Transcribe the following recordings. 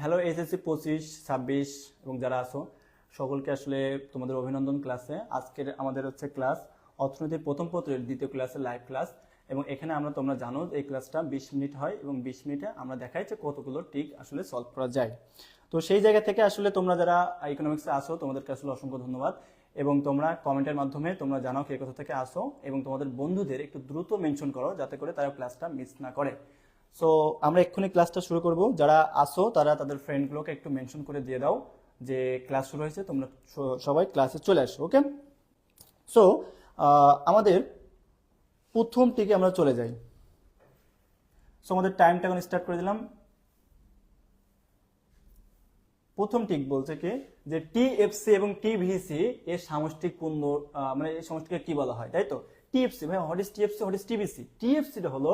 Hello SSC পঁচিশ, ছাব্বিশ এবং যারা আছো, সকলকে আসলে তোমাদের অভিনন্দন ক্লাসে আজকের আমাদের হচ্ছে ক্লাস অর্থনীতির প্রথম পত্রের দ্বিতীয় ক্লাসে লাইভ ক্লাস এবং এখানে আমরা, তোমরা জানো এই ক্লাসটা বিশ মিনিট হয় এবং বিশ মিনিটে আমরা দেখাই যে কতগুলো টিক আসলে সলভ করা যায়। তো সেই জায়গা থেকে আসলে তোমরা যারা ইকোনমিক্সে আসো তোমাদেরকে আসলে অসংখ্য ধন্যবাদ। এবং তোমরা কমেন্টের মাধ্যমে তোমরা জানাও কে কোথা থেকে আসো এবং তোমাদের বন্ধুদের একটু দ্রুত মেনশন করো, যাতে করে তারা ক্লাসটা মিস না করে। সো আমরা এক্ষুনি ক্লাসটা শুরু করব। যারা আসো তারা তাদের ফ্রেন্ডগুলোকে একটু মেনশন করে দিয়ে দাও যে ক্লাস শুরু হয়েছে তোমরা সবাই ক্লাসে চলে আসো ওকে সো আমাদের প্রথম টিকে আমরা চলে যাই। সো আমাদের টাইমটা এখন স্টার্ট করে দিলাম। প্রথম টিক বলছে কি? যে টিএফসি এবং টিভিসি এর সামষ্টিক আহ, মানে এই সমষ্টিকে কি বলা হয় তাই তো? টিএফসি, ভাই what is TFC what is TVC টিএফসিটা হলো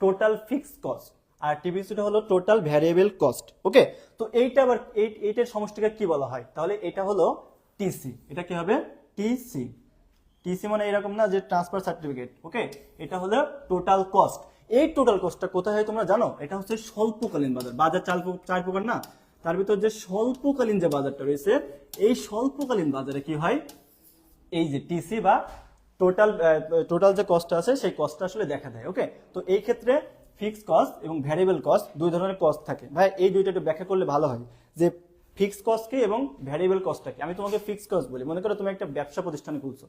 টোটাল ফিক্সড কস্ট আর টিভিসিটা হলো টোটাল ভ্যারিয়েবল কস্ট ওকে তো এইটা আবার এই, এইটার সমষ্টিকে কি বলা হয়? তাহলে এটা হলো টিসি এটা কি হবে? টিসি টিসি মানে এরকম না যে ট্রান্সফার সার্টিফিকেট ওকে এটা হলো টোটাল কস্ট এই টোটাল কস্টটা কোথায় হয় তোমরা জানো? এটা হচ্ছে স্বল্পকালীন বাজার বাজার প্রক- চার প্রকার না? তার ভিতর যে স্বল্পকালীন যে বাজারটা রয়েছে, এই স্বল্পকালীন বাজারে কি হয়? এই যে টিসি বা টোটাল টোটাল যে কস্ট আছে, সেই কস্টটা আসলে দেখা দেয় ওকে তো এই ক্ষেত্রে ফিক্স কস্ট এবং ভ্যারিয়েবল কস্ট দুই ধরনের কস্ট থাকে। ভাই, এই দুইটা একটু ব্যাখ্যা করলে ভালো হয়, যে ফিক্স কস্ট কি এবং ভ্যারিয়েবল কস্টটা কি আমি তোমাকে ফিক্স কস্ট বলি। মনে করো তুমি একটা ব্যবসা প্রতিষ্ঠানে খুলছো।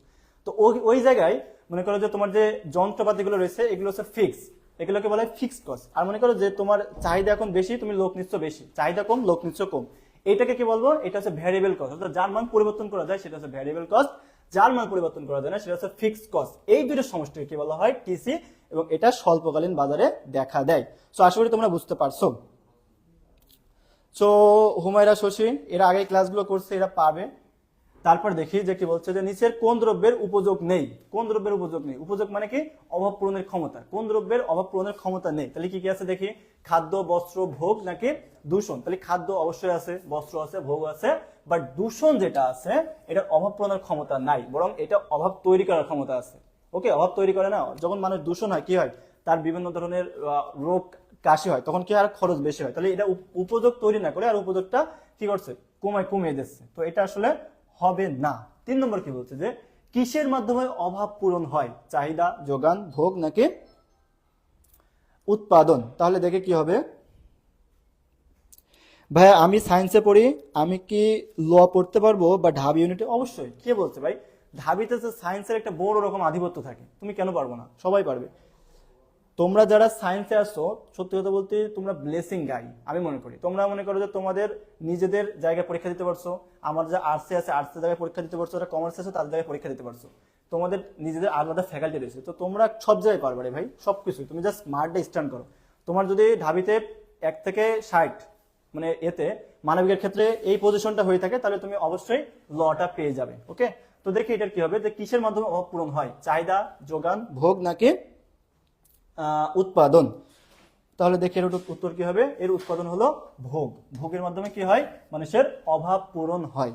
তো ওই ওই জায়গায় মনে করো যে তোমার যে যন্ত্রপাতিগুলো রয়েছে, এগুলো হচ্ছে ফিক্স এগুলোকে বলা হয় ফিক্সড কস্ট আর মনে করো যে তোমার চাহিদা এখন বেশি, তুমি লোক নিচ্ছ বেশি। চাহিদা কম, লোক নিচ্ছ কম। এটাকে কি বলব? এটা হচ্ছে ভ্যারিয়েবল কস্ট অর্থাৎ যার মান পরিবর্তন করা যায়, সেটা হচ্ছে ভ্যারিয়েবল কস্ট যার মান পরিবর্তন করা যায় না সেটা হচ্ছে ফিক্স কস্ট এই দুটো সমষ্টিকে কি বলা হয়? টিসি এবং এটা স্বল্পকালীন বাজারে দেখা দেয়। সো আশা করি তোমরা বুঝতে পারছ। সো হুমায়রা শশী এরা আগে ক্লাসগুলো করছে, এরা পাবে তারপর দেখি যে কি বলছে যে নিচের কোন দ্রব্যের উপযোগ নেই। কোন দ্রব্যের উপযোগ নেই? উপযোগ মানে কি? অভাব পূরণের ক্ষমতা। কোন দ্রব্যের অভাব পূরণের ক্ষমতা নেই? তাহলে কি কি আছে দেখি? খাদ্য, বস্ত্র, ভোগ নাকি? দূষণ। তাহলে খাদ্য অবশ্যই আছে, বস্ত্র আছে, ভোগ আছে। বাট দূষণ যেটা আছে এটার অভাব পূরণের ক্ষমতা নাই, বরং এটা অভাব তৈরি করার ক্ষমতা আছে। ওকে অভাব তৈরি করে না? যখন মানুষ দূষণ হয়, কি হয়? তার বিভিন্ন ধরনের রোগ কাশি হয়, তখন কি আর খরচ বেশি হয়? তাহলে এটা উপযোগ তৈরি না করে আর উপযোগটা কি করছে? কমায়, কমিয়ে দিচ্ছে। তো এটা আসলে হবে না। তিন নম্বর কি বলছে যে, কিসের মাধ্যমে অভাব পূরণ হয়? চাহিদা, যোগান, ভোগ নাকি উৎপাদন? তাহলে দেখে কি হবে? ভাই আমি সায়েন্সে পড়ি, আমি কি ল পড়তে পারব বা ঢাবি ইউনিটে অবশ্যই। কে বলছে ভাই? ঢাবিতে যে সায়েন্সের একটা বড় রকম আধিপত্য থাকে। তুমি কেন পারব না? সবাই পারবে। তোমরা যারা সায়েন্সে আসো, সত্যি কথা বলতে তোমরা ব্লেসিং গাই আমি মনে করি। তোমরা মনে করো যে তোমাদের নিজেদের জায়গায় পরীক্ষা দিতে পারছ, আমার যা আর্টসে আছে আর্টসের জায়গায় পরীক্ষা দিতে পারছ, যারা কমার্সে আছে, তাদের জায়গায় পরীক্ষা দিতে পারছ। তোমাদের নিজেদের আলাদা ফ্যাকাল্টি রয়েছে। তো তোমরা সব জায়গায় পারবে ভাই সব কিছু তুমি জাস্ট মার্কটা স্ট্যান্ড করো। তোমার যদি ঢাবিতে এক থেকে ষাট মানে এতে মানবিকের ক্ষেত্রে এই পজিশনটা হয়ে থাকে, তাহলে তুমি অবশ্যই লটা পেয়ে যাবে ওকে তো দেখি এটার কি হবে, যে কিসের মাধ্যমে অভাব পূরণ হয়? চাহিদা, যোগান, ভোগ নাকি উৎপাদন? তাহলে দেখি এর উত্তর- কি হবে? এর উৎপাদন হলো ভোগ। ভোগের মাধ্যমে কি হয়? মানুষের অভাব পূরণ হয়।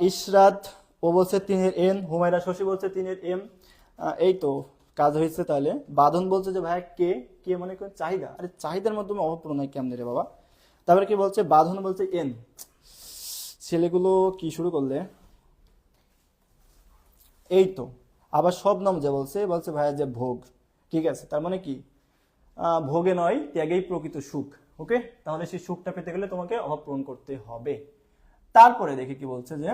ইশরাত ও বলছে তিনের এন, হুমায়রা শশী বলছে তিনের এম এই তো। কাজ হয়েছে তাহলে। বাঁধন বলছে যে, ভাইয়া, কে? কে মনে করেন চাহিদা? আরে, চাহিদার মাধ্যমে অভাব পূরণ হয় কেমনে রে বাবা। তারপরে কি বলছে, বাঁধন বলছে এন। ছেলেগুলো কি শুরু করলে? এই তো। আবার সব নাম যে বলছে বলছে, ভাইয়া, যে ভোগ। ঠিক আছে, তার মানে কি? ভোগে নয়, ত্যাগেই প্রকৃত সুখ, ওকে? তাহলে সেই সুখটা পেতে গেলে তোমাকে অভাব পূরণ করতে হবে। তারপরে দেখি কি বলছে যে,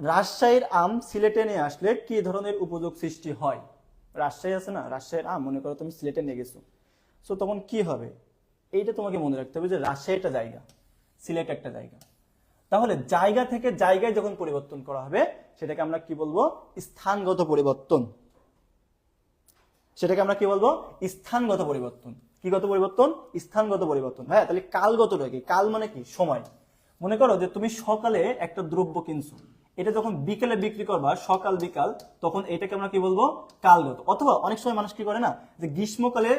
রাজশাহীর আম সিলেটে নিয়ে আসলে কি ধরনের উপযোগ সৃষ্টি হয়? রাজশাহী আছে না? রাজশাহীর আম মনে করো তুমি সিলেটে নিয়ে গেছো। সো তখন কি হবে? এইটা তোমাকে মনে রাখতে হবে যে রাজশাহী একটা জায়গা, সিলেট একটা জায়গা। তাহলে জায়গা থেকে জায়গায় যখন পরিবর্তন করা হবে, সেটাকে আমরা কি বলব? স্থানগত পরিবর্তন। সেটাকে আমরা কি বলব? স্থানগত পরিবর্তন। কিগত পরিবর্তন? স্থানগত পরিবর্তন। হ্যাঁ তাহলে কালগতটা কি কাল মানে কি? সময়। মনে করো যে তুমি সকালে একটা দ্রব্য কিনছো। এটা যখন বিকেলে বিক্রি করবা, সকাল, বিকাল, তখন এটাকে আমরা কি বলব? কালগত অথবা অনেক সময় মানুষ কি করে না, যে গ্রীষ্মকালে,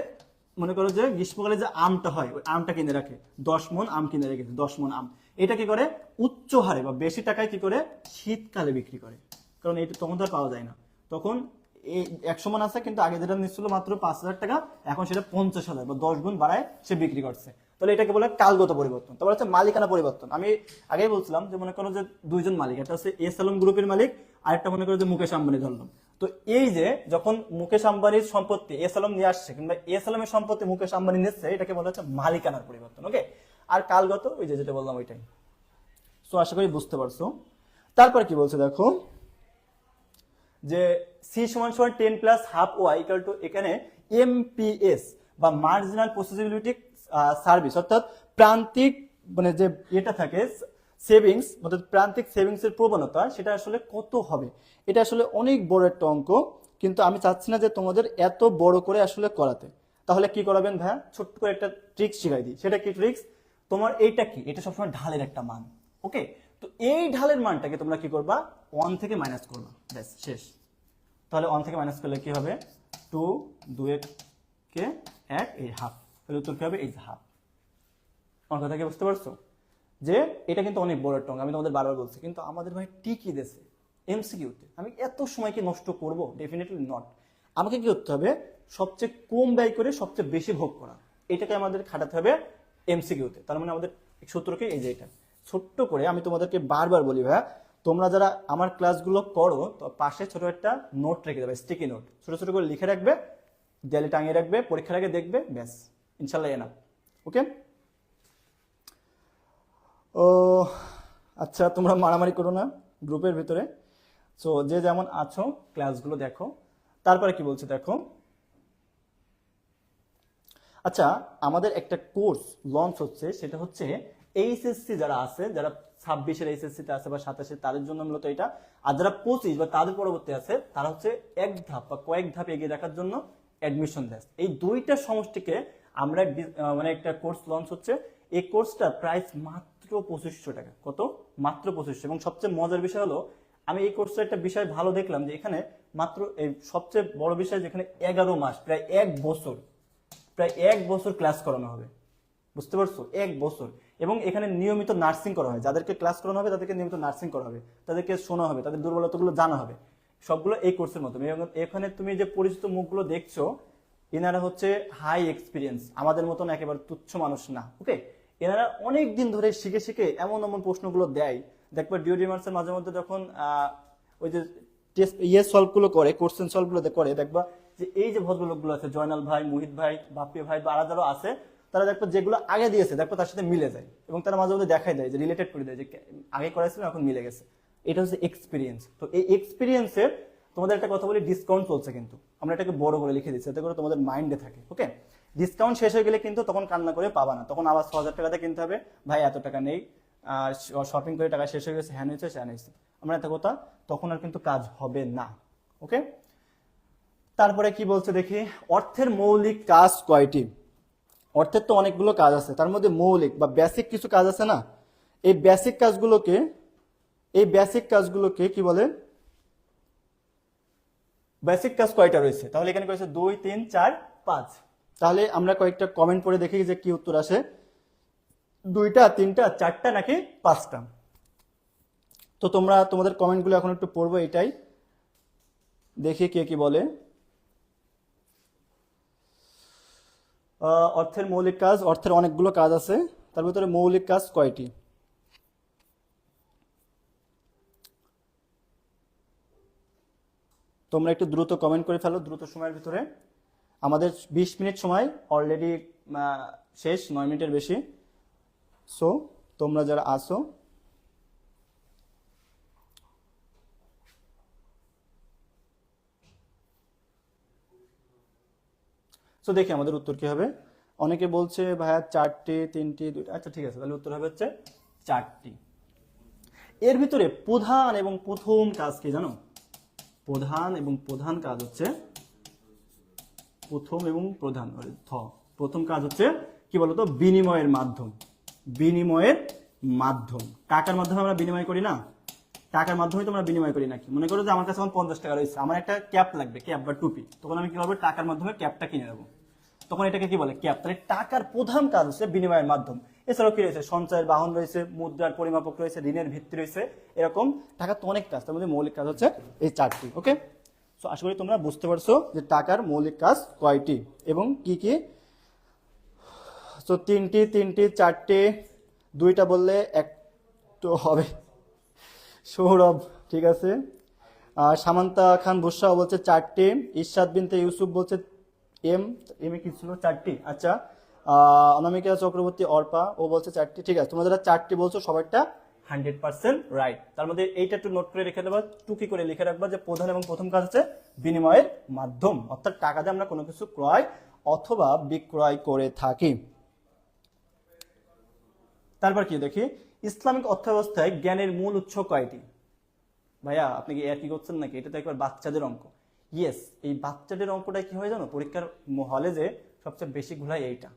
মনে করো যে গ্রীষ্মকালে যে আমটা হয়, ওই আমটা কিনে রাখে। দশ মন আম কিনে রেখেছে, দশ মন আম। এটা কি করে? উচ্চ হারে বা বেশি টাকায় কি করে? শীতকালে বিক্রি করে। কারণ এটা তখন তো আর পাওয়া যায় না। তখন এই একশো মান আছে, কিন্তু আগে যেটা নিচ্ছিল মাত্র পাঁচ হাজার টাকা, এখন সেটা পঞ্চাশ হাজার বা দশ গুণ বাড়ায় সে বিক্রি করছে। তাহলে এটাকে বলে কালগত পরিবর্তন। তারপর হচ্ছে মালিকানা পরিবর্তন। আমি আগেই বলছিলাম যে মনে করো যে দুইজন মালিক, একটা হচ্ছে এস আলম গ্রুপের মালিক, আরেকটা মনে করো যে মুকেশ আম্বানি ধরলাম। তো এই যে যখন মুকেশ আম্বানির সম্পত্তি এস আলম নিয়ে আসছে কিংবা এস আলমের সম্পত্তি মুকেশ আম্বানি নিচ্ছে, এটাকে বলা হচ্ছে মালিকানার পরিবর্তন ওকে আর কালগত, ওই যে যেটা বললাম ওইটাই। সো আশা করি বুঝতে পারছ। তারপর কি বলছে দেখো? যে সি সমান সমান ten plus half Y equal to এখানে এমপিএস বা মার্জিনাল পসিবিলিটি সার্ভিস অর্থাৎ প্রান্তিক মানে যে এটা থাকে সেভিংস অর্থাৎ প্রান্তিক সেভিংস এর প্রবণতা, সেটা আসলে কত হবে? এটা আসলে অনেক বড় একটা অঙ্ক, কিন্তু আমি চাচ্ছি না যে তোমাদের এত বড় করে আসলে করাতে। তাহলে কি করাবেন ভাইয়া? ছোট্ট করে একটা ট্রিক্স শিখাই দিই। সেটা কি ট্রিক্স তোমার এইটা কি? এটা সবসময় ঢালের একটা মান ওকে তো এই ঢালের মানটাকে তোমরা কি করবা? ওয়ান থেকে মাইনাস করবা। ব্যাস, শেষ। তাহলে ওয়ান থেকে মাইনাস করলে কি হবে? টু দুয়ে কে এক, এই হাফ তাহলে উত্তর কি হবে? এই হাফ আমার কথা কি বুঝতে পারছ? যে এটা কিন্তু অনেক বড় অঙ্ক আমি তোমাদের বারবার বলছি, কিন্তু আমাদের ভাই টিকি দেশে এমসিকিউতে আমি এত সময় কি নষ্ট করব? ডেফিনেটলি নট আমাকে কি করতে হবে? সবচেয়ে কম ব্যয় করে সবচেয়ে বেশি ভোগ করা। এটাকে আমাদের খাটাতে হবে এমসিকিউতে তার মানে আমাদের সূত্রকে এই যে এটা। ছোট্ট করে আমি তোমাদেরকে বারবার বলি, ভাইয়া, তোমরা যারা আমার ক্লাসগুলো করো, তো পাশে ছোট একটা নোট রেখে দেবে স্টিকি নোট ছোট ছোট করে লিখে রাখবে দেয়ালে টাঙিয়ে রাখবে, পরীক্ষার আগে দেখবে, ব্যাস। ইনশাল্লাহ এনা ওকে ও আচ্ছা তোমরা মারামারি করো না গ্রুপের ভিতরে। সো যে যেমন আছো, ক্লাসগুলো দেখো। তারপরে কি বলছে দেখো? আচ্ছা আমাদের একটা কোর্স লঞ্চ হচ্ছে, সেটা হচ্ছে এইচএসসি যারা আছে, যারা ছাব্বিশের এইচএসসিতে আছে বা সাতাশে তাদের জন্য মূলত এটা। আর যারা পঁচিশ বা তাদের পরবর্তী আছে, তারা হচ্ছে এক ধাপ বা কয়েক ধাপ এগিয়ে রাখার জন্য অ্যাডমিশন দেয় এই দুইটা সমষ্টিকে আমরা মানে একটা কোর্স লঞ্চ হচ্ছে। এই কোর্সটা প্রাইস মাত্র পঁচিশশো টাকা। কত? মাত্র পঁচিশশো। এবং সবচেয়ে মজার বিষয় হলো, আমি এই কোর্সের একটা বিষয় ভালো দেখলাম যে এখানে মাত্র এই সবচেয়ে বড় বিষয় যেখানে এগারো মাস, প্রায় এক বছর, প্রায় এক বছর ক্লাস করানো হবে। বুঝতে পারছ? এক বছর। এবং এখানে নিয়মিত নার্সিং করা হয়। যাদেরকে ক্লাস করানো হবে, তাদেরকে নিয়মিত নার্সিং করা হবে। তাদেরকে শোনা হবে। তাদের দুর্বলতাগুলো জানা হবে। সবগুলো এই কোর্সের এবং এখানে তুমি যে পরিচিত মুখগুলো দেখছ এনারা হচ্ছে হাই এক্সপিরিয়েন্স আমাদের মতন একেবারে তুচ্ছ মানুষ না ওকে এনারা অনেক দিন ধরে শিখে শিখে এমন এমন প্রশ্নগুলো দেয়। দেখবা ডিওডি মার্সের মাঝে মধ্যে যখন ওই যে টেস্ট ইয়ে সলভগুলো করে কোশ্চেন সলভগুলো করে দেখবা যে এই যে ভদ্রলোকগুলো আছে, জয়নাল ভাই, মোহিত ভাই, বাপ্পি ভাই বা আরও যারা আছে, তারা দেখব যেগুলো আগে দিয়েছে দেখব তার সাথে মিলে যায়। এবং তারা মাঝে মধ্যে দেখাই দেয়, যে রিলেটেড করে দেয়, যে আগে করাইছিল, এখন মিলে গেছে। এটা হচ্ছে এক্সপিরিয়েন্স তো এই এক্সপিরিয়েন্সের তোমাদের একটা কথা বলি ডিসকাউন্ট চলছে কিন্তু। আমরা এটাকে বড় করে লিখে দিচ্ছি যাতে করে তোমাদের মাইন্ডে থাকে ওকে ডিসকাউন্ট শেষ হয়ে গেলে কিন্তু তখন কান্না করে পাবা না। তখন আবার ছ হাজার টাকাতে কিনতে হবে, ভাই, এত টাকা নেই। আর শপিং করে টাকা শেষ হয়ে গেছে হ্যান হয়েছে স্যান হয়েছে। আমরা একটা কথা, তখন আর কিন্তু কাজ হবে না ওকে তারপরে কি বলছে দেখি, অর্থের মৌলিক কাজ কয়টি? অর্থের তো অনেকগুলো কাজ আছে, তার মধ্যে মৌলিক বা বেসিক কিছু কাজ আছে না? এই বেসিক কাজগুলোকে, এই বেসিক কাজগুলোকে কি বলে? বেসিক কাজ কয়টা রয়েছে? তাহলে এখানে কয়েছে দুই, তিন, চার, পাঁচ। তাহলে আমরা কয়েকটা কমেন্ট পড়ে দেখি যে কি উত্তর আসে। দুইটা, তিনটা, চারটা নাকি পাঁচটা? তো তোমরা, তোমাদের কমেন্টগুলো এখন একটু পড়ব এটাই। দেখি কে কি বলে। অর্থের মৌলিক কাজ, অর্থের অনেকগুলো কাজ আছে। তার ভিতরে মৌলিক কাজ কয়টি? তোমরা একটু দ্রুত কমেন্ট করে ফেলো, দ্রুত সময়ের ভিতরে। আমাদের বিশ মিনিট সময় অলরেডি শেষ, নয় মিনিটের বেশি। সো তোমরা যারা আসো সো দেখি আমাদের উত্তর কি হবে। অনেকে বলছে, ভাইয়া, চারটি, তিনটি, দুইটা। আচ্ছা ঠিক আছে, তাহলে উত্তর হবে হচ্ছে চারটি। এর ভিতরে প্রধান এবং প্রথম কাজ কি জানো? প্রধান এবং প্রধান কাজ হচ্ছে প্রথম এবং প্রধান থ প্রথম কাজ হচ্ছে কি বলতো? বিনিময়ের মাধ্যম। বিনিময়ের মাধ্যম। টাকার মাধ্যমে আমরা বিনিময় করি না? টাকার মাধ্যমে তো আমরা বিনিময় করি নাকি? মনে করো যে আমার কাছে এখন পঞ্চাশ টাকা রয়েছে, আমার একটা ক্যাপ লাগবে, ক্যাপ বা টুপি। তখন আমি কি করব? টাকার মাধ্যমে ক্যাপটা কিনে নেব। তখন এটাকে কি বলে? ক্যাপ। তাহলে টাকার প্রধান কাজ হচ্ছে বিনিময়ের মাধ্যম। এছাড়াও কি রয়েছে? সঞ্চয়ের বাহন রয়েছে, মুদ্রার পরিমাপক রয়েছে, ঋণের ভিত্তি রয়েছে, এরকম টাকার তো অনেক কাজ, তার মধ্যে মৌলিক কাজ হচ্ছে এই চারটি, ওকে? সো আশা করি তোমরা বুঝতে পারছ যে টাকার মৌলিক কাজ কয়টি এবং কি কি? তো তিনটি তিনটি, চারটি, দুইটা বললে এক তো হবে। সৌরভ, ঠিক আছে? আর সামান্তা খান বুসরা বলছে চারটি, ইরশাদ বিনতে ইউসুফ বলছে এম এম এ কি ছিল? চারটি আচ্ছা। অনামিকা চক্রবর্তী, অর্পা, ও বলছে চারটি। ঠিক আছে, তোমরা যারা চারটি বলছো সবারটা হান্ড্রেড পার্সেন্ট রাইট তার মধ্যে এইটা একটু নোট করে রেখে দেবা, টুকি করে লিখে রাখবা যে প্রধান এবং প্রথম কাজ হচ্ছে বিনিময়ের মাধ্যম, অর্থাৎ টাকা দিয়ে আমরা কোনো কিছু ক্রয় অথবা বিক্রয় করে থাকি। তারপর কি দেখি? ইসলামিক অর্থব্যবস্থায় জ্ঞানের মূল উৎস কয়টি? ভাইয়া, আপনি কি একই করছেন নাকি? এটা তো একবার বাচ্চাদের অঙ্ক। ইয়েস এই বাচ্চাদের অঙ্কটা কি হয় জানো? পরীক্ষার হলে যে সবচেয়ে বেশি ঘুরায় এইটা।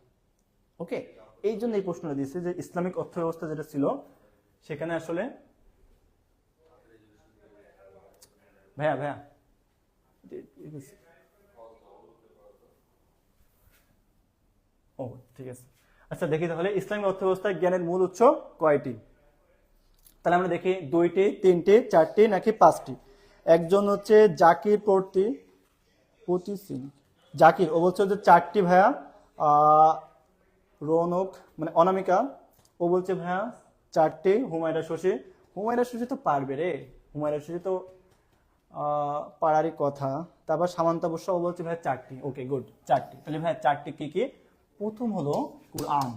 ওকে এই জন্য এই প্রশ্নটা দিয়েছে যে ইসলামিক অর্থব্যবস্থা যেটা ছিল, সেখানে আসলে ভাইয়া ভাইয়া। ও, ঠিক আছে। আচ্ছা দেখি তাহলে ইসলামিক অর্থব্যবস্থায় জ্ঞানের মূল উৎস কয়টি? তাহলে আমরা দেখি দুইটি, তিনটি, চারটি, নাকি পাঁচটি? একজন হচ্ছে জাকির প্রতি প্রতি সিং- জাকির, ও বলছে যে চারটি, ভাইয়া। রৌনক মানে অনামিকা, ও বলছে, ভাইয়া, চারটে, হুমায়রা শশী। হুমায়রা শশী তো পারবে রে। হুমায়রা শশী তো পাড়ারই কথা। তারপর সামান্তা বসা, ও বলছে, ভাইয়া, চারটি। ওকে গুড চারটি। তাহলে, ভাইয়া, চারটি কি কি? প্রথম হলো কুরআন।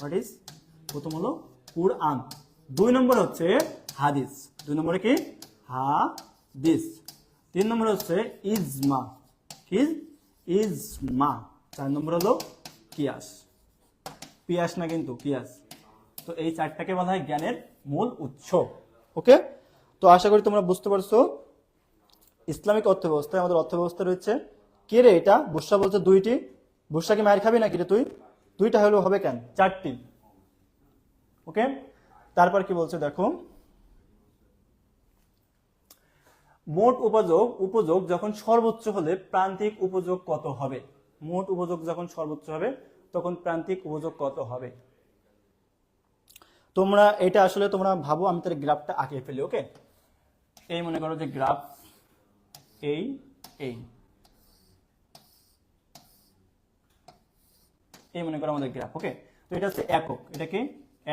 হোয়াট ইজ প্রথম হলো কুরআন। দুই নম্বর হচ্ছে হাদিস। দুই নম্বরে কি? হাদিস। তিন নম্বর হচ্ছে ইজমা। কি? ইজমা। চার নম্বর হলো কিয়াস। পিয়াস না কিন্তু কিয়াস তো এই চারটাকে বলা হয় জ্ঞানের মূল উৎস। ওকে? তো আশা করি তোমরা বুঝতে পারছ ইসলামিক অর্থব্যবস্থায় আমাদের অর্থব্যবস্থা রয়েছে। কে রে এটা? বুসরা বলছে দুইটি। বুসরা কি মায়ের খাবি নাকি রে তুই? দুইটা হলেও হবে কেন? চারটি। ওকে? তারপর কি বলছে দেখো। মোট উপযোগ উপযোগ যখন সর্বোচ্চ হলে প্রান্তিক উপযোগ কত হবে? মোট উপযোগ যখন সর্বোচ্চ হবে তখন প্রান্তিক উপযোগ কত হবে? তোমরা এটা আসলে তোমরা ভাবো, আমি তার গ্রাফটা আঁকিয়ে ফেলি ওকে এই মনে করো যে গ্রাফ এই এই এই মনে করো আমাদের গ্রাফ ওকে তো এটা হচ্ছে একক, এটা কি?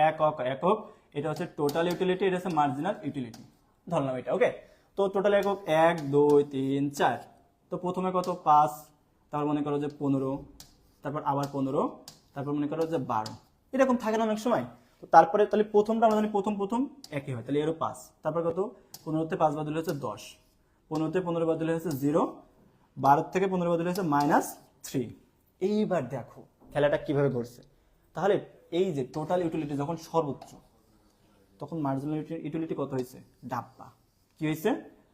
একক একক। এটা হচ্ছে টোটাল ইউটিলিটি এটা হচ্ছে মার্জিনাল ইউটিলিটি ধরলাম এটা ওকে তো টোটাল একক এক, দুই, তিন, চার। তো প্রথমে কত? পাঁচ। তারপর মনে করো যে পনেরো। তারপর আবার পনেরো, তারপর মনে করো যে বারো। এরকম থাকে না অনেক সময়? তো তারপরে তাহলে প্রথমটা আমরা জানি প্রথম প্রথম একই হয়। তাহলে এরও পাঁচ। তারপর কত? পনেরোতে পাঁচ বাদলে হচ্ছে দশ। পনেরোতে পনেরো বাদলে হচ্ছে জিরো। বারো থেকে পনেরো বাদলে হচ্ছে মাইনাস থ্রি এইবার দেখো, খেলাটা কীভাবে করছে তাহলে এই যে টোটাল ইউটিলিটি যখন সর্বোচ্চ, তখন মার্জিনাল ইউটিলিটি কত হয়েছে? ডাব্বা। কি হয়েছে?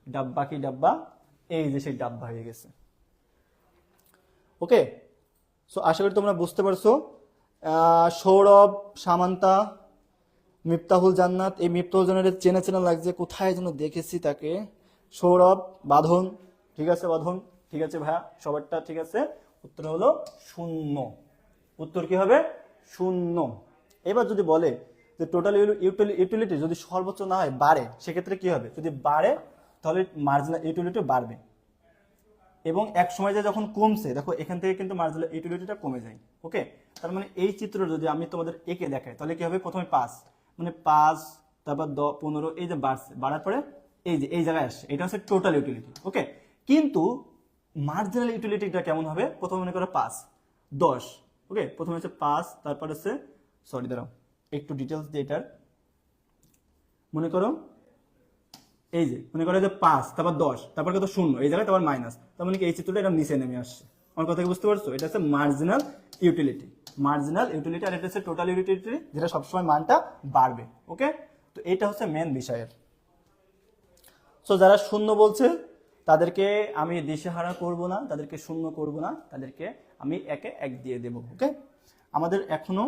ডাব্বা কি ডাব্বা? এই যে সেই ডাব্বা হয়ে গেছে। ওকে সো আশা করি তোমরা বুঝতে পারছ। সৌরভ, সামান্তা, মিফতাহুল জান্নাত, এই মিফতাহুল জান্নাতের চেনা চেনা লাগছে, কোথায় যেন দেখেছি তাকে। সৌরভ, বাঁধন, ঠিক আছে বাঁধন? ঠিক আছে ভাইয়া, সবারটা ঠিক আছে। উত্তর হলো শূন্য। উত্তর কি হবে? শূন্য। এবার যদি বলে যে টোটাল ইউটিলিটি যদি সর্বোচ্চ না হয়, বাড়ে, সেক্ষেত্রে কি হবে? যদি বাড়ে, তাহলে মার্জিনাল ইউটিলিটি বাড়বে। এবং এক সময় যে যখন কমছে, দেখো এখান থেকে কিন্তু মার্জিনাল ইউটিলিটিটা কমে যায় ওকে তার মানে এই চিত্র যদি আমি তোমাদের একে দেখাই, তাহলে কি হবে? প্রথমে পাঁচ মানে পাঁচ, তারপর দ, পনেরো, এই যে বাড়ছে, বাড়ার পরে এই যে, এই জায়গায় আসছে, এটা হচ্ছে টোটাল ইউটিলিটি ওকে কিন্তু মার্জিনাল ইউটিলিটিটা কেমন হবে? প্রথমে মনে করো পাঁচ, দশ ওকে প্রথমে হচ্ছে পাঁচ, তারপর হচ্ছে সরি দাঁড়াও, একটু ডিটেলস দিয়ে এটার, মনে করো এই যে, মনে করো যে পাঁচ, তারপর দশ, তারপর কত শূন্য, এই জায়গায় তারপর মাইনাস তার মানে কি, এই চিত্রটা এটা নিচে নেমে আসছে। আমার কথা বুঝতে পারছ? এটা হচ্ছে মার্জিনাল ইউটিলিটি মার্জিনাল ইউটিলিটি আর এটা হচ্ছে টোটাল ইউটিলিটি যেটা সবসময় মানটা বাড়বে ওকে তো এটা হচ্ছে মেন বিষয়ের। সো যারা শূন্য বলছে, তাদেরকে আমি দিশেহারা করব না, তাদেরকে শূন্য করব না, তাদেরকে আমি একে এক দিয়ে দেব ওকে আমাদের এখনও,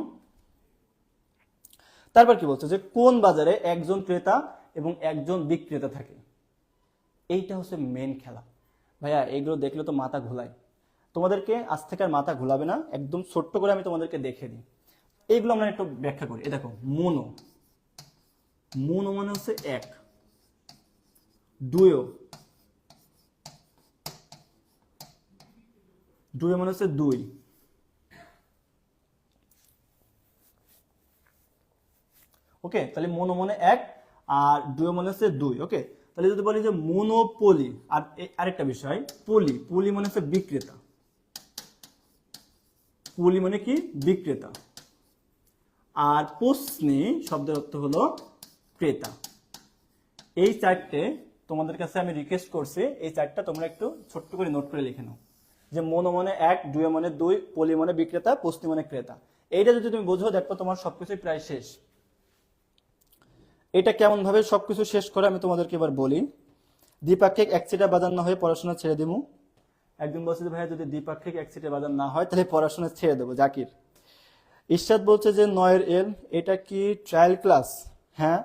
তারপর কি বলছে যে, কোন বাজারে একজন ক্রেতা এবং একজন বিক্রেতা থাকে। এইটা হচ্ছে মেন খেলা। ভাইয়া এগুলো দেখলে তো মাথা ঘোলায়। তোমাদেরকে আজ থেকে আর মাথা ঘোলাবে না, একদম ছোট্ট করে আমি তোমাদেরকে দেখে দিই। এইগুলো আমরা একটু ব্যাখ্যা করি। এ দেখো, মনো। মনো মানে হচ্ছে এক। দুয়ো। দুয়ো মানে হচ্ছে দুই। ওকে, তাহলে মনো মানে এক আর দুই মনে হচ্ছে দুই ওকে তাহলে যদি বলি যে মনোপলি আর আরেকটা বিষয় পলি পলি মানে হচ্ছে বিক্রেতা। পলি মানে কি? বিক্রেতা। আর পোস্নি শব্দের অর্থ হলো ক্রেতা। এই চারটে তোমাদের কাছে আমি রিকোয়েস্ট করছি, এই চারটা তোমরা একটু ছোট্ট করে নোট করে লিখে নাও। যে মনো মানে এক দুই মনে দুই পলি মানে বিক্রেতা পোস্তি মানে ক্রেতা। এইটা যদি তুমি বোঝো দেখো তোমার সবকিছুই প্রায় শেষ। এটা কেমন ভাবে সবকিছু শেষ করে আমি তোমাদেরকে এবার বলি। দ্বিপাক্ষিক এক সিটা বাজার না হয়ে পড়াশোনা ছেড়ে দিমু। একজন বলছে ভাইয়া, যদি দ্বিপাক্ষিক এক সিটে বাজার না হয়, তাহলে পড়াশোনা ছেড়ে দেবো। জাকির। ইরশাদ বলছে যে, নয়ের এল, এটা কি ট্রায়াল ক্লাস হ্যাঁ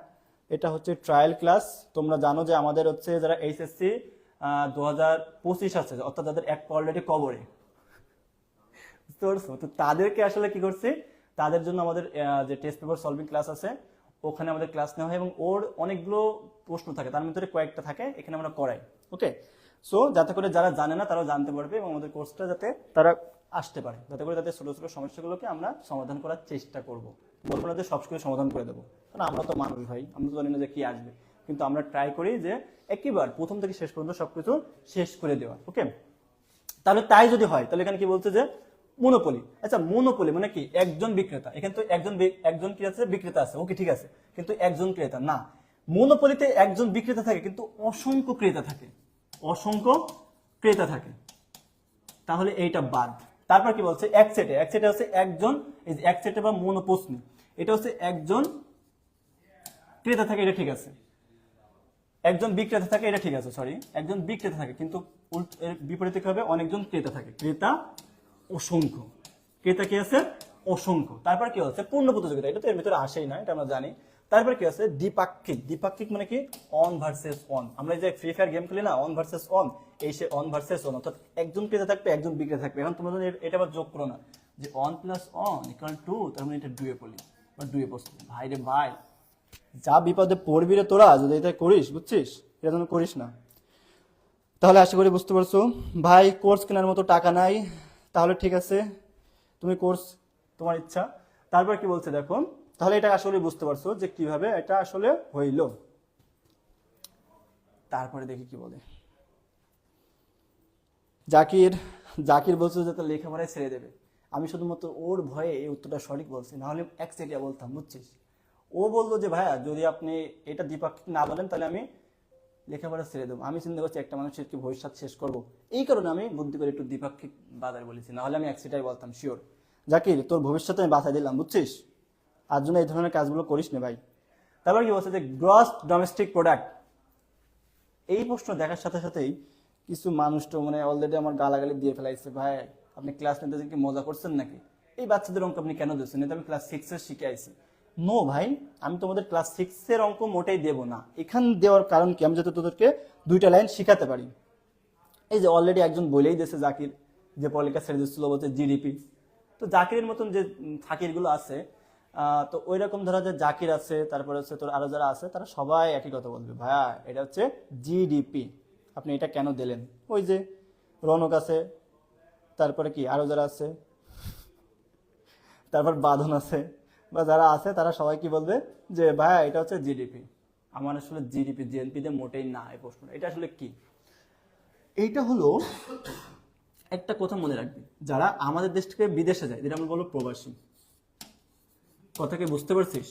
এটা হচ্ছে ট্রায়াল ক্লাস তোমরা জানো যে আমাদের হচ্ছে যারা এইচএসসি দু হাজার পঁচিশ আছে, অর্থাৎ তাদের এক অলরেডি কবরে। বুঝতে পারছ? তো তাদেরকে আসলে কি করছি? তাদের জন্য আমাদের যে টেস্ট পেপার সলভিং ক্লাস আছে ওখানে আমাদের ক্লাস নেওয়া হয় এবং ওর অনেকগুলো প্রশ্ন থাকে। তার ভিতরে কয়েকটা থাকে, এখানে আমরা করাই। ওকে সো যাতে করে যারা জানে না, তারাও জানতে পারবে এবং আমাদের কোর্সটা যাতে তারা আসতে পারে। যাতে করে তাদের ছোট ছোট সমস্যাগুলোকে আমরা সমাধান করার চেষ্টা করব। বলব না যে সবকিছু সমাধান করে দেবো। কারণ আমরা তো মানুষ ভাই, আমরা তো জানি না যে কি আসবে। কিন্তু আমরা ট্রাই করি যে একইবার প্রথম থেকে শেষ পর্যন্ত সবকিছু শেষ করে দেওয়া। ওকে তাহলে তাই যদি হয়, তাহলে এখানে কি বলছে যে মনোপলি আচ্ছা মনোপলি মানে কি? একজন বিক্রেতা। এখানে তো একজন একজন কি আছে বিক্রেতা আছে। ওকে, ঠিক আছে। কিন্তু একজন ক্রেতা, না। মনোপলিতে একজন বিক্রেতা থাকে, কিন্তু অসংখ্য ক্রেতা থাকে। অসংখ্য ক্রেতা থাকে। তাহলে এইটা বাদ। তারপর কি বলছে? এক সেটে। এক সেটে হচ্ছে একজন, এই যে এক সেটে বা মনোপোসনি এটা হচ্ছে একজন ক্রেতা থাকে, এটা ঠিক আছে। একজন বিক্রেতা থাকে, এটা ঠিক আছে সরি একজন বিক্রেতা থাকে, কিন্তু বিপরীতে হবে? অনেকজন ক্রেতা থাকে। ক্রেতা অসংখ্য। ক্রেতা কি আছে? অসংখ্য। তারপর কি হচ্ছে? পূর্ণ প্রতিযোগিতা। এটা তো এর ভিতরে আসেই না, এটা আমরা জানি। তারপর কি আছে দ্বিপাক্ষিক। দ্বিপাক্ষিক মানে কি? অন ভার্সেস অন আমরা যে ফ্রি ফায়ার গেম খেলি না অন ভার্সেস অন এই সে অন ভার্সেস অন অর্থাৎ একজন ক্রেতা থাকবে, একজন বিক্রেতা থাকবে। এখন তোমরা এটা আবার যোগ করো না, যে one plus one equal to তার মানে এটা ডুয়ে পলি বা ডুয়ে পোস্ট ভাই রে ভাই, যা বিপদে পড়বি রে তোরা, যদি এটা করিস, বুঝছিস? এটা যেন করিস না। তাহলে আশা করি বুঝতে পারছ। ভাই কোর্স কেনার মতো টাকা নাই। তাহলে ঠিক আছে, তুমি কোর্স তোমার ইচ্ছা। তারপর কি বলছে দেখো, তাহলে এটা আসলে বুঝতে পারছ যে কীভাবে এটা আসলে হইল। তারপরে দেখি কি বলে। জাকির জাকির বলছে যে তার লেখাপড়ায় ছেড়ে দেবে। আমি শুধুমাত্র ওর ভয়ে এই উত্তরটা সঠিক বলছি না হলে এক সেটিয়া বলতাম, বুঝছিস? ও বলল যে, ভাইয়া, যদি আপনি এটা দ্বিপাক্ষিক না বলেন, তাহলে আমি লেখাপড়া ছেড়ে দেবো। আমি চিন্তা করছি একটা মানুষের কি ভবিষ্যৎ শেষ করব। এই কারণে আমি বুদ্ধি করে একটু দ্বিপাক্ষিক বাজার বলেছি, নাহলে আমি এক সেটাই বলতাম শিওর জাকির, তোর ভবিষ্যতে আমি বাঁচাই দিলাম, বুঝছিস? আর জন্য এই ধরনের কাজগুলো করিস না ভাই। তারপর কি বলছে যে গ্রস ডোমেস্টিক প্রোডাক্ট এই প্রশ্ন দেখার সাথে সাথেই কিছু মানুষ তো মানে অলরেডি আমার গালাগালি দিয়ে ফেলাইছে, ভাই, আপনি ক্লাস নিতে কি মজা করছেন নাকি? এই বাচ্চাদের অঙ্ক আপনি কেন দিচ্ছেন? এটা আমি ক্লাস সিক্স শিখে আইছি। নো ভাই, আমি তোমাদের ক্লাস সিক্স এর অঙ্ক মোটেই দেবো না। এখান দেওয়ার কারণ কি? আমি যাতে তোদেরকে দুইটা লাইন শিখাতে পারি। এই যে অলরেডি একজন বলেই দিয়েছে জাকির, যে পলিকা ছেড়ে দিচ্ছিল বলছে জিডিপি তো জাকিরের মতন যে ফাকিরগুলো আছে তো ওই রকম ধরো যে জাকির আছে, তারপরে হচ্ছে তোর আরও যারা আছে, তারা সবাই একই কথা বলবে। ভাইয়া, এটা হচ্ছে জিডিপি আপনি এটা কেন দিলেন? ওই যে রনক আছে, তারপরে কি আরও যারা আছে, তারপর বাঁধন আছে বা যারা আছে তারা সবাই কি বলবে? যে ভাইয়া এটা হচ্ছে জিডিপি আমার আসলে জিডিপি জিএনপি তে মোটেই না এই প্রশ্ন। এটা আসলে কি? এইটা হলো একটা কথা মনে রাখবে। যারা আমাদের দেশ থেকে বিদেশে যায় যেটা আমরা বলব প্রবাসী। কথাকে বুঝতে পারছিস?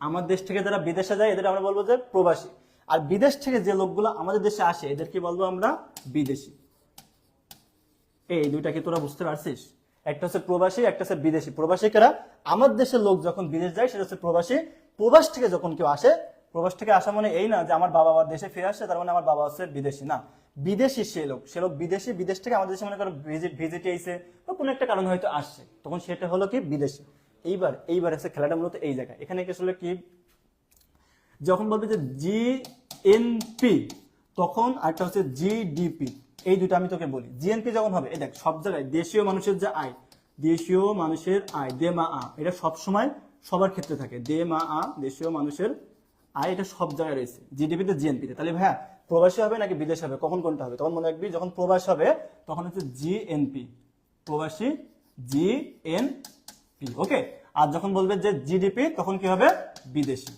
আমার দেশ থেকে যারা বিদেশে যায় এদের আমরা বলব যে প্রবাসী। আর বিদেশ থেকে যে লোকগুলো আমাদের দেশে আসে এদেরকে বলব আমরা বিদেশি। এই দুইটা কি তোরা বুঝতে পারছিস? একটা হচ্ছে প্রবাসী, একটা হচ্ছে বিদেশি। প্রবাসী কারা আমার দেশের লোক যখন বিদেশ যায়, সেটা হচ্ছে প্রবাসী। প্রবাস থেকে যখন কেউ আসে, প্রবাস থেকে আসা মানে এই না যে আমার বাবা আবার দেশে ফিরে আসছে, তার মানে আমার বাবা হচ্ছে বিদেশি। না, বিদেশি সে লোক সে লোক বিদেশি, বিদেশ থেকে আমাদের দেশে মনে করো ভিজিট ভিজিটে এসে বা কোনো একটা কারণে হয়তো আসছে। তখন সেটা হলো কি বিদেশি। এইবার এইবার হচ্ছে খেলাটা মূলত এই জায়গায়। এখানে আসলে কি? যখন বলবে যে জি জিএনপি তখন আরেকটা হচ্ছে জিডিপি এই দুটো আমি তোকে বলি। জিএনপি যখন হবে, এই দেখ, সব জায়গায় দেশীয় মানুষের যে আয়, দেশীয় মানুষের আয়, দে মা আ, এটা সব সময় সবার ক্ষেত্রে থাকে। দে মা আ, দেশীয় মানুষের আয়, এটা সব জায়গায় রয়েছে। জিডিপিতে জিএনপিতে তাহলে ভাইয়া, প্রবাসী হবে নাকি বিদেশ হবে? কখন কোনটা হবে? তখন মনে রাখবি, যখন প্রবাস হবে, তখন হচ্ছে জিএনপি প্রবাসী জিএনপি ওকে আর যখন বলবে যে জিডিপি তখন কি হবে? বিদেশি।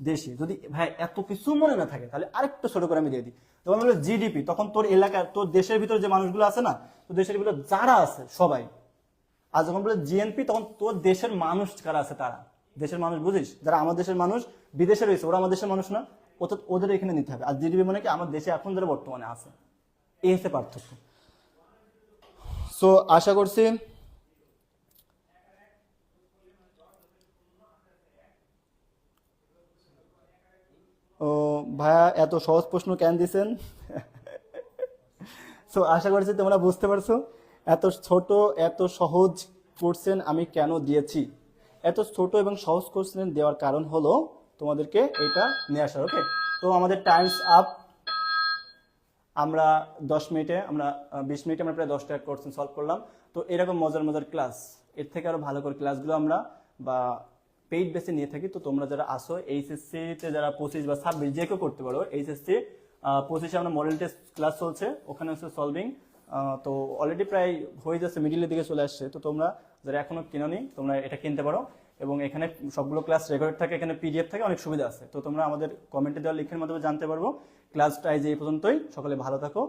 বিদেশি যদি ভাই এত কিছু মনে না থাকে, তাহলে আরেকটু ছোট করে আমি দিয়ে দিই। তখন বলবে জিডিপি তখন তোর এলাকার, তোর দেশের ভিতরে যে মানুষগুলো আছে না, তোর দেশের ভিতরে যারা আছে সবাই, আর যখন বলে জিএনপি তখন তোর দেশের মানুষ কারা আছে তারা? দেশের মানুষ বুঝিস? যারা আমার দেশের মানুষ, বিদেশে রয়েছে, ওরা আমার দেশের মানুষ না, ওদের ওদের এখানে নিতে হবে। আর জিডিপি মানে কি? আমার দেশে এখন যারা বর্তমানে আছে। এই হচ্ছে পার্থক্য। সো আশা করছি ও ভাইয়া এত সহজ প্রশ্ন কেন দিছেন? সো আশা করছি তোমরা বুঝতে পারছ। এত ছোট, এত সহজ কোশ্চেন আমি কেন দিয়েছি? এত ছোট এবং সহজ কোশ্চেন দেওয়ার কারণ হলো তোমাদেরকে এটা নিয়ে আসার ওকে তো আমাদের টাইমস আপ আমরা দশ মিনিটে, আমরা বিশ মিনিটে আমরা প্রায় দশটা কোশ্চেন সলভ করলাম। তো এরকম মজার মজার ক্লাস এর থেকে আরও ভালো করে ক্লাসগুলো আমরা বা পেইড বেসে নিয়ে থাকি, তো তোমরা যারা আসো এইচএসসি তে যারা পঁচিশ বা ছাব্বিশ যে কেউ করতে পারো এইচএসসি পঁচিশে আমরা মডেল টেস্ট ক্লাস চলছে, ওখানে হচ্ছে সলভিং তো অলরেডি প্রায় হয়ে যাচ্ছে মিডিলের দিকে চলে আসছে, তো তোমরা যারা এখনও কিনোনি তোমরা এটা কিনতে পারো, এবং এখানে সবগুলো ক্লাস রেকর্ড থাকে, এখানে পিডিএফ থাকে, অনেক সুবিধা আছে, তো তোমরা আমাদের কমেন্টে দেওয়া লিখের মাধ্যমে জানতে পারব ক্লাসটা এই যে এই পর্যন্তই, সকলে ভালো থাকো।